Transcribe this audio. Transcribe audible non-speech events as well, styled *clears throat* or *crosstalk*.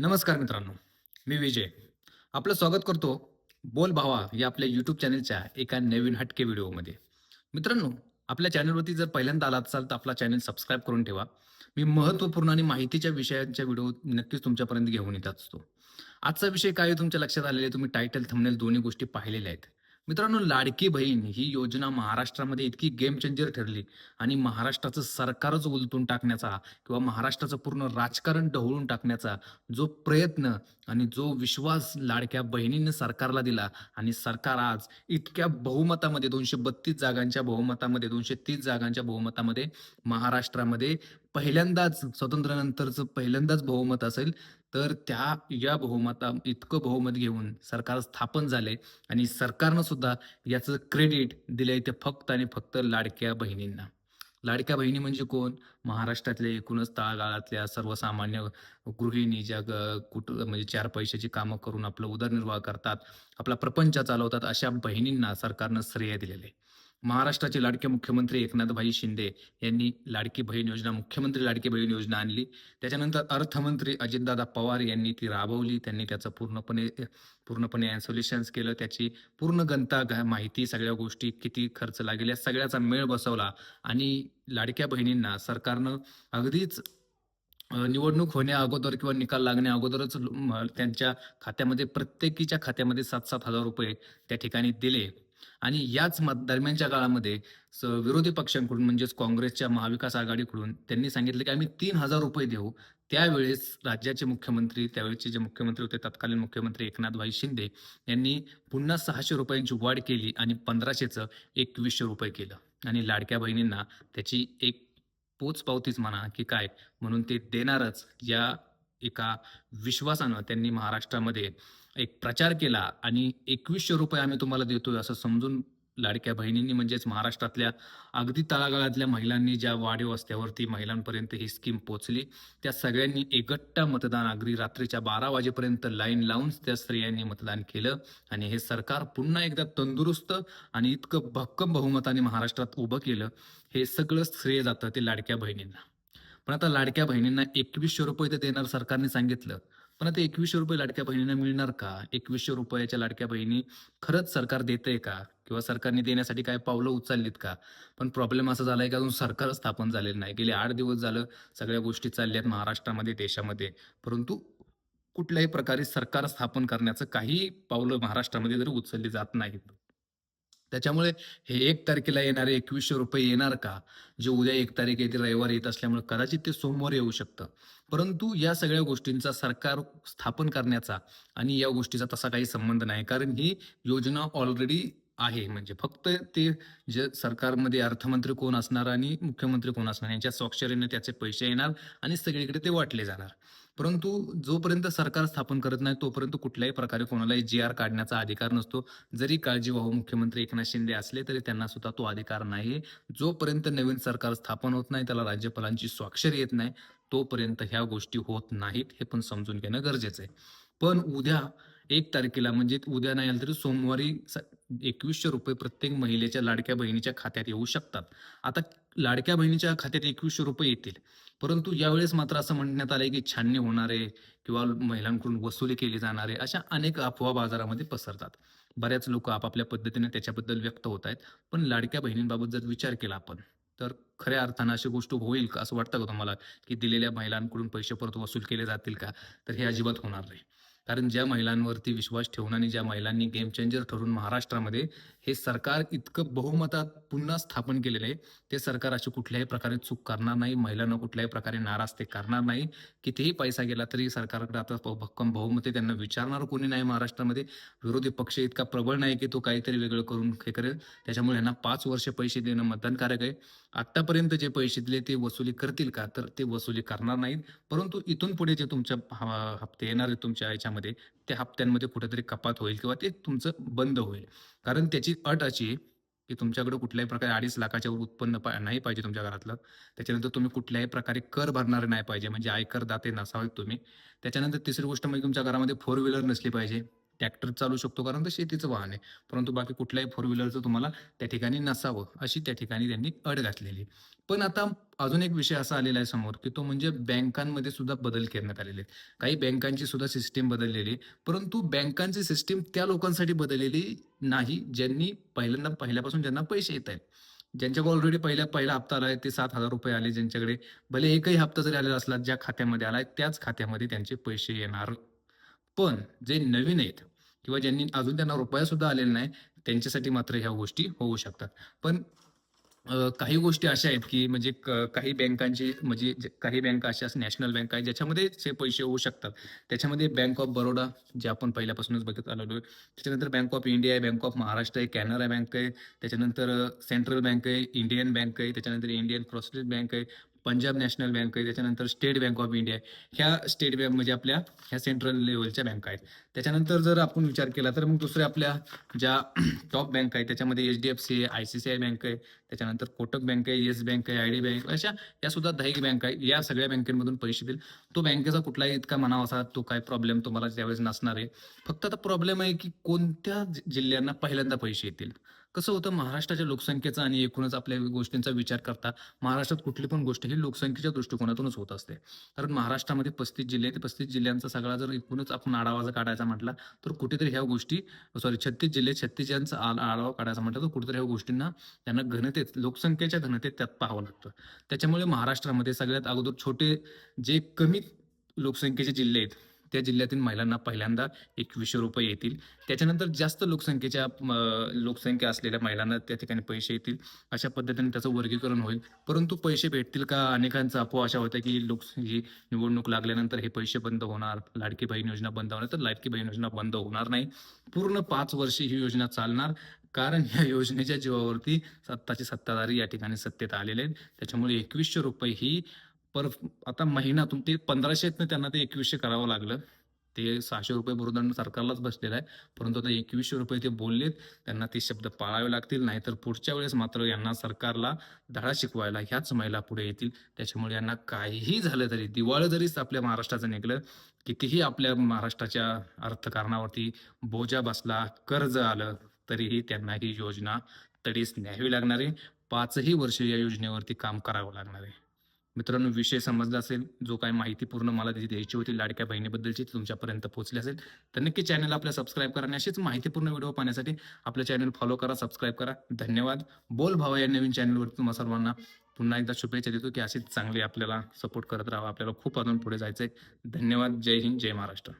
नमस्कार मित्रांनो मी विजय. आपलं स्वागत करतो बोल भावा या आपल्या यूट्यूब चॅनलच्या एका नवीन हटके व्हिडिओमध्ये. मित्रांनो आपल्या चॅनलवरती जर पहिल्यांदा आला असाल तर आपला चॅनल सबस्क्राईब करून ठेवा. मी महत्त्वपूर्ण आणि माहितीच्या विषयांच्या व्हिडिओ नक्कीच तुमच्यापर्यंत घेऊन येत असतो. आजचा विषय काय तुमच्या लक्षात आलेले आहे? तुम्ही टायटल थंबनेल दोन्ही गोष्टी पाहिलेल्या आहेत. मित्रांनो लाडकी बहीण ही योजना महाराष्ट्रामध्ये इतकी गेम चेंजर ठरली. आणि महाराष्ट्राचं सरकारच उलटून टाकण्याचा किंवा महाराष्ट्राचं पूर्ण राजकारण ढवळून टाकण्याचा जो प्रयत्न आणि जो विश्वास लाडक्या बहिणीने सरकारला दिला आणि सरकार आज इतक्या बहुमतामध्ये दोनशे बत्तीस जागांच्या बहुमतामध्ये दोनशे तीस जागांच्या बहुमतामध्ये महाराष्ट्रामध्ये पहिल्यांदाच स्वातंत्र्यानंतरचं पहिल्यांदाच बहुमत असेल तर त्या या बहुमता इतकं बहुमत घेऊन सरकार स्थापन झाले आणि सरकारनं सुद्धा याचं क्रेडिट दिलंय ते फक्त आणि फक्त लाडक्या बहिणींना लाडक्या बहिणी म्हणजे कोण महाराष्ट्रातल्या एकूणच तळागाळातल्या सर्वसामान्य गृहिणी ज्या ग- कुठ म्हणजे चार पैशाची कामं करून आपलं उदरनिर्वाह करतात आपला प्रपंच चालवतात अशा बहिणींना सरकारनं श्रेय दिलेले आहे. महाराष्ट्राचे लाडके मुख्यमंत्री एकनाथभाई शिंदे यांनी लाडकी बहीण योजना मुख्यमंत्री लाडकी बहीण योजना आणली. त्याच्यानंतर अर्थमंत्री अजितदादा पवार यांनी ती राबवली. त्यांनी त्याचं पूर्णपणे पूर्णपणे सोल्युशन्स केलं. त्याची पूर्ण गणता माहिती सगळ्या गोष्टी किती खर्च लागेल या सगळ्याचा मेळ बसवला. आणि लाडक्या बहिणींना सरकारनं अगदीच निवडणूक होण्या अगोदर किंवा निकाल लागण्या अगोदरच म- त्यांच्या खात्यामध्ये प्रत्येकीच्या खात्यामध्ये सात सात हजार रुपये त्या ठिकाणी दिले. आणि याच दरम्यानच्या काळामध्ये स- विरोधी पक्षांकडून म्हणजेच काँग्रेसच्या महाविकास आघाडीकडून त्यांनी सांगितलं की आम्ही तीन हजार रुपये देऊ. त्यावेळेस राज्याचे मुख्यमंत्री त्यावेळेचे जे मुख्यमंत्री होते तत्कालीन मुख्यमंत्री एकनाथभाई शिंदे यांनी पुन्हा सहाशे रुपयांची वाढ केली आणि पंधराशेचं एकवीसशे रुपये केलं. आणि लाडक्या बहिणींना त्याची एक पोचपावतीच म्हणा की काय म्हणून ते देणारच या एका विश्वासानं त्यांनी महाराष्ट्रामध्ये एक प्रचार केला आणि एकवीसशे रुपये आम्ही तुम्हाला देतोय असं समजून लाडक्या बहिणींनी म्हणजेच महाराष्ट्रातल्या अगदी तळागाळातल्या महिलांनी ज्या वाढीव असत्यावरती महिलांपर्यंत ही स्कीम पोचली त्या सगळ्यांनी एकट्टा मतदान अगदी रात्रीच्या बारा वाजेपर्यंत लाईन लावून त्या स्त्रियांनी मतदान केलं आणि हे सरकार पुन्हा एकदा तंदुरुस्त आणि इतकं भक्कम बहुमताने महाराष्ट्रात उभं केलं हे सगळं श्रेय जातं ते लाडक्या बहिणींना. पण आता लाडक्या बहिणींना एकवीसशे रुपये तर देणार सरकारने सांगितलं. पण आता एकवीसशे रुपये लाडक्या बहिणींना मिळणार का? एकवीसशे रुपयाच्या लाडक्या बहिणी खरंच सरकार देतंय का? किंवा सरकारने देण्यासाठी काय पावलं उचललीत का? पण प्रॉब्लेम असा झालाय की अजून सरकार स्थापन झालेलं नाही. गेले आठ दिवस झालं सगळ्या गोष्टी चालल्यात महाराष्ट्रामध्ये देशामध्ये. परंतु कुठल्याही प्रकारे सरकार स्थापन करण्याचं काही पावलं महाराष्ट्रामध्ये जरी उचलली जात नाहीत त्याच्यामुळे हे एक तारखेला येणारे एकवीसशे रुपये येणार का? जे उद्या एक तारीख येते रविवार येत असल्यामुळे कदाचित ते सोमवार येऊ शकतं. परंतु या सगळ्या गोष्टींचा सरकार स्थापन करण्याचा आणि या गोष्टीचा तसा काही संबंध नाही. कारण ही योजना ऑलरेडी आहे. म्हणजे फक्त ते जे सरकारमध्ये अर्थमंत्री कोण असणार आणि मुख्यमंत्री कोण असणार यांच्या स्वाक्षरीने त्याचे पैसे येणार आणि सगळीकडे ते वाटले जाणार. परंतु जोपर्यंत सरकार स्थापन करत नाही तोपर्यंत कुठल्याही प्रकारे कोणालाही जी आर काढण्याचा अधिकार नसतो. जरी काळजीवाहू मुख्यमंत्री एकनाथ शिंदे असले तरी त्यांना सुद्धा तो अधिकार नाही. जोपर्यंत नवीन सरकार स्थापन होत नाही त्याला राज्यपालांची स्वाक्षरी येत नाही तोपर्यंत ह्या गोष्टी होत नाहीत हे पण समजून घेणं गरजेचं आहे. पण उद्या एक तारखेला म्हणजे उद्या नाही आलं तरी सोमवारी स- एकवीसशे रुपये प्रत्येक महिलेच्या लाडक्या बहिणीच्या खात्यात येऊ शकतात. आता लाडक्या बहिणीच्या खात्यात एकवीसशे रुपये येतील. परंतु यावेळेस मात्र असं म्हणण्यात आलंय की छाननी होणारे किंवा महिलांकडून वसुली केली जाणारे अशा अनेक अफवा बाजारामध्ये पसरतात. बऱ्याच लोक आपापल्या पद्धतीने त्याच्याबद्दल व्यक्त होत आहेत. पण लाडक्या बहिणींबाबत जर विचार केला आपण तर खऱ्या अर्थानं अशी गोष्ट होईल का? असं वाटतं का तुम्हाला की दिलेल्या महिलांकडून पैसे परत वसूल केले जातील का? तर हे अजिबात होणार नाही. कारण ज्या महिलांवरती विश्वास ठेवून आणि ज्या महिलांनी गेम चेंजर ठरून महाराष्ट्रामध्ये हे सरकार इतकं बहुमतात पुन्हा स्थापन केलेलं आहे ते सरकार अशी कुठल्याही प्रकारे चूक करणार नाही महिलांना कुठल्याही प्रकारे नाराज ते करणार नाही. कितीही पैसा गेला तरी सरकारकडे आता भक्कम बहुमत आहे त्यांना विचारणार कोणी नाही महाराष्ट्रामध्ये. विरोधी पक्ष इतका प्रबळ नाही की तो काहीतरी वेगळं करून हे करेल. त्याच्यामुळे यांना पाच वर्ष पैसे देणं मतदानकारक आहे. आतापर्यंत जे पैसे दिले ते वसुली करतील का? तर ते वसुली करणार नाहीत. परंतु इथून पुढे जे तुमच्या हप्ते येणार आहेत तुमच्या याच्यामध्ये त्या हप्त्यांमध्ये कुठेतरी कपात होईल किंवा ते तुमचं बंद होईल. कारण त्याची अट अशी आहे की तुमच्याकडे कुठल्याही प्रकारे अडीच लाखाच्या वर उत्पन्न पा- नाही पाहिजे तुमच्या घरातलं. त्याच्यानंतर तुम्ही कुठल्याही प्रकारे कर भरणारे नाही पाहिजे. म्हणजे आयकर दाते नसावेत तुम्ही. त्याच्यानंतर तिसरी गोष्ट म्हणजे तुमच्या घरामध्ये फोर व्हीलर नसली पाहिजे. ट्रॅक्टर चालू शकतो कारण ते शेतीचं वाहन आहे. परंतु बाकी कुठल्याही फोर व्हीलरचं तुम्हाला त्या ठिकाणी नसावं अशी त्या ठिकाणी त्यांनी अड घातलेली. पण आता अजून एक विषय असा आलेला आहे समोर की तो म्हणजे बँकांमध्ये सुद्धा बदल करण्यात आलेले आहेत. काही बँकांची सुद्धा सिस्टीम बदललेली आहे. परंतु बँकांची सिस्टीम त्या लोकांसाठी बदललेली नाही ज्यांनी पहिल्यांदा पहिल्यापासून ज्यांना पैसे येत आहेत. ज्यांच्याकडे ऑलरेडी पहिल्या पहिला हप्ता आला आहे ते सात हजार रुपये आले ज्यांच्याकडे. भले एकही हप्ता जरी आलेला असला ज्या खात्यामध्ये आलाय त्याच खात्यामध्ये त्यांचे पैसे येणार. पण जे नवीन आहेत किंवा ज्यांनी अजून त्यांना रुपया सुद्धा आलेला नाही त्यांच्यासाठी मात्र ह्या गोष्टी होऊ शकतात. पण काही गोष्टी अशा आहेत की म्हणजे क- काही बँकांची म्हणजे काही बँका अशा नॅशनल बँक आहे ज्याच्यामध्ये जे पैसे होऊ शकतात. त्याच्यामध्ये बँक ऑफ बरोडा जे आपण पहिल्यापासूनच बघत आलेलो आहे त्याच्यानंतर बँक ऑफ इंडिया आहे बँक ऑफ महाराष्ट्र आहे कॅनरा बँक आहे त्याच्यानंतर सेंट्रल बँक आहे इंडियन बँक आहे त्याच्यानंतर इंडियन प्रोसेस बँक आहे पंजाब नॅशनल बँक आहे त्याच्यानंतर स्टेट बँक ऑफ इंडिया ह्या स्टेट बँक म्हणजे आपल्या ह्या सेंट्रल लेवलच्या बँका आहेत. त्याच्यानंतर जर आपण विचार केला तर मग दुसऱ्या आपल्या ज्या *clears throat* टॉप बँक आहेत त्याच्यामध्ये एच डी एफ सी आहे I C C I bank आहे त्याच्यानंतर कोटक बँक आहे येस बँक आहे आय डी बँक अशा या सुद्धा दहा बँक आहे या सगळ्या बँकेमधून पैसे देईल तो बँकेचा कुठलाही इतका म्हणावा असा तो काय प्रॉब्लेम तुम्हाला त्यावेळेस नसणार आहे. फक्त आता प्रॉब्लेम आहे की कोणत्या जि- जिल्ह्यांना पहिल्यांदा पैसे येतील? कसं होतं महाराष्ट्राच्या लोकसंख्येचा आणि एकूणच आपल्या गोष्टींचा विचार करता महाराष्ट्रात कुठली पण गोष्ट ही लोकसंख्येच्या दृष्टिकोनातूनच होत असते. कारण महाराष्ट्रामध्ये पस्तीस जिल्हे ते पस्तीस जिल्ह्यांचा सगळा जर एकूणच आपण आढावा जर काढायचा म्हटला तर कुठेतरी ह्या गोष्टी सॉरी छत्तीस जिल्हे छत्तीस यांचा आढावा काढायचा म्हटलं तर कुठेतरी ह्या गोष्टींना त्यांना घनतेत लोकसंख्येच्या घनतेत त्यात पाहावं लागतं. त्याच्यामुळे महाराष्ट्रामध्ये सगळ्यात अगोदर छोटे जे कमी लोकसंख्येचे जिल्हे आहेत त्या जिल्ह्यातील महिलांना पहिल्यांदा एकवीसशे रुपये येतील. त्याच्यानंतर जास्त लोकसंख्येच्या लोकसंख्या असलेल्या महिलांना त्या ठिकाणी पैसे येतील. अशा पद्धतीने त्याचं वर्गीकरण होईल. परंतु पैसे भेटतील का? अनेकांचा अफवा अशा होत्या की लोक ही निवडणूक लागल्यानंतर हे पैसे बंद होणार लाडकी बहीण योजना बंद होणार. तर लाडकी बहीण योजना बंद होणार नाही. पूर्ण पाच वर्षे ही योजना चालणार. कारण या योजनेच्या जीवावरती सत्ताचे सत्ताधारी या ठिकाणी सत्तेत आलेले आहेत. त्याच्यामुळे एकवीसशे रुपये ही पर आता महिन्यातून ते पंधराशेतनं त्यांना ते एकवीसशे करावं लागलं. ते सहाशे रुपये भूर्दंड सरकारलाच बसलेला आहे. परंतु आता एकवीसशे रुपये ते बोललेत. त्यांना ते शब्द पाळावे लागतील. नाहीतर पुढच्या वेळेस मात्र यांना सरकारला धडा शिकवायला ह्याच महिला पुढे येतील. त्याच्यामुळे यांना काहीही झालं तरी दिवाळं जरीच आपल्या महाराष्ट्राचं निघलं कितीही आपल्या महाराष्ट्राच्या अर्थकारणावरती बोजा बसला कर्ज आलं तरीही त्यांना ही योजना तडीस न्यावी लागणार. आहे पाचही वर्ष या योजनेवरती काम करावं लागणार आहे. मित्रांनो विषय समजला असेल जो काही माहिती पूर्ण मला त्याची द्यायची होती लाडक्या बहिणीबद्दलची तुमच्यापर्यंत पोहोचली असेल तर नक्की चॅनल आपल्या सबस्क्राईब करा आणि अशीच माहितीपूर्ण व्हिडिओ पाहण्यासाठी आपलं चॅनल फॉलो करा सबस्क्राईब करा. धन्यवाद. बोल भावा या नवीन चॅनलवर तुम्हा सर्वांना पुन्हा एकदा शुभेच्छा देतो की अशीच चांगली आपल्याला सपोर्ट करत राहा आपल्याला खूप अजून पुढे जायचंय. धन्यवाद. जय हिंद. जय महाराष्ट्र.